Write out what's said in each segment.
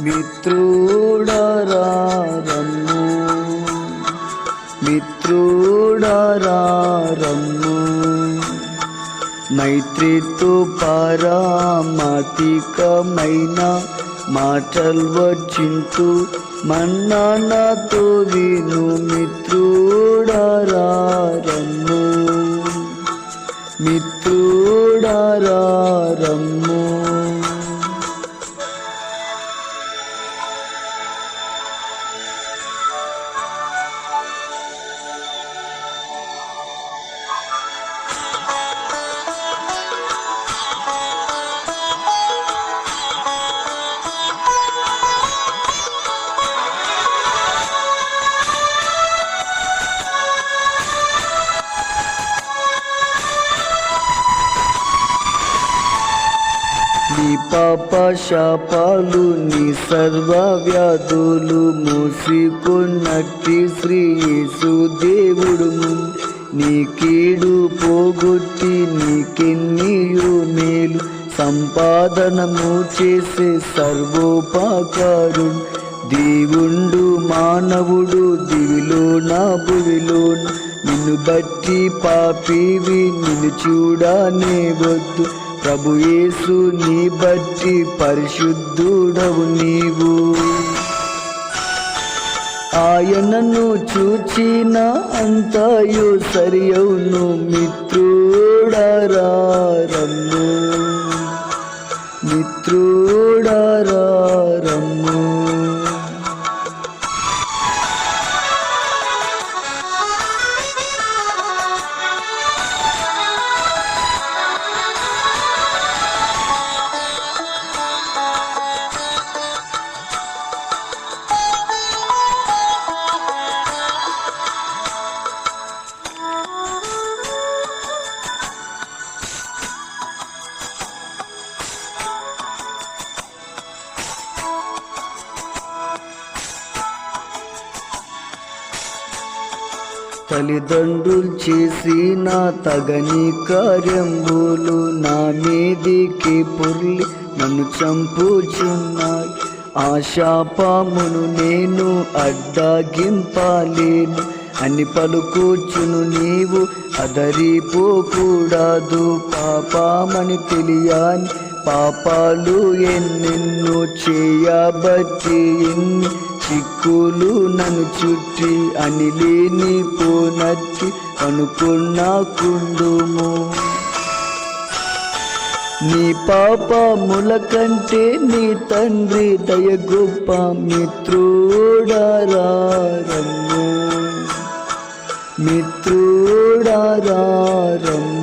మిత్రుడరారమ్ము. మిత్రుడరారమ్ము. మైత్రితో పారామాతికమైన మాటలు వచ్చింటూ విను మిత్రుడరారమ్ము. మిత్రుడరారమ్ము. పాప శాపాలు నీ సర్వ వ్యాధులు మూసికొన్నట్టి శ్రీ యేసు దేవుడు నీ కీడు పోగొట్టి నీకెన్నీయు మేలు. సంపాదనము చేసే సర్వోపకారు దేవుండు మానవుడు దివిలో నా భువిలో నిన్ను బట్టి పాపివి నిన్ను చూడనే వద్దు. ప్రభు యేసు నీ బట్టి పరిశుద్ధుడవు నీవు. ఆయనను చూచిన అంతయు సరి అవును మిత్రుడరారమ్ము. మిత్రుడు తల్లిదండ్రులు చేసిన తగని కార్యములు నా మీదికి పుర్లి నన్ను చంపుచున్నాయి. ఆ శాపమును నేను అడ్డగింపాలేను. అని పలుకూచును నీవు అదరిపోకూడదు పాపమని తెలియని పాపాలు ఎన్నెన్నో చేయబట్టి ఎన్ని చిక్కులు నన్ను చుట్టి అని లేని పోనట్టి అనుకున్నా కుండుము. నీ పాపముల కంటే నీ తండ్రి దయ గొప్ప మిత్రుడారమ్ము మిత్రుడారమ్ము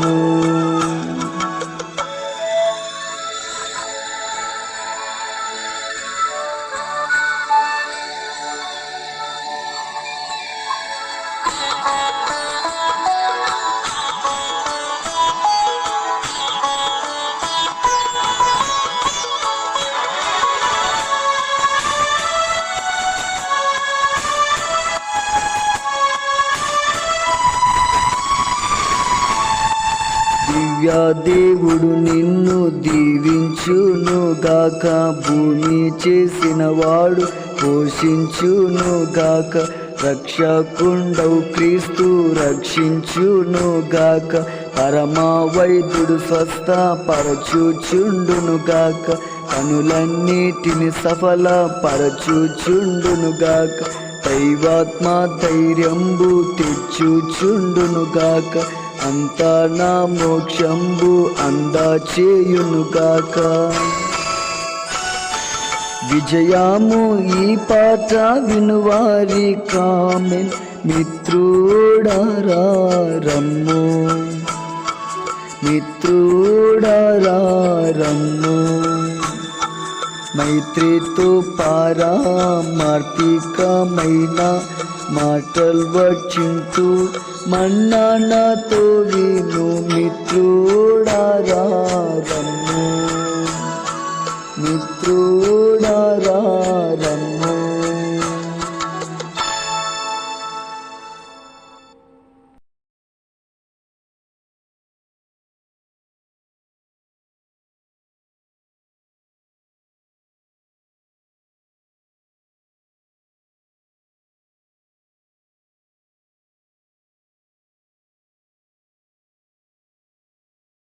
దివ్యా దేవుడు నిన్ను దీవించును గాక భూమి చేసిన వాడు పోషించును గాక రక్షకుండవు క్రీస్తు రక్షించును గాక పరమా వైద్యుడు స్వస్థ పరచుచుండును గాక పనులన్నిటిని సఫల పరచుచుండును గాక దైవాత్మ ధైర్యంబు తెచ్చుచుండును గాక అంతా నా మోక్షంబు అందా చేయునుగాక విజయాము ఈ పాట వినువారి కామెన్ మిత్రుడారమ్ము మిత్రుడారమ్ము మైత్రితో పారా పారామార్తికమైన మాటలు వచ్చింటూ మన్నానాతో విను మిత్రుడారమ్ము మిత్రుడారమ్ము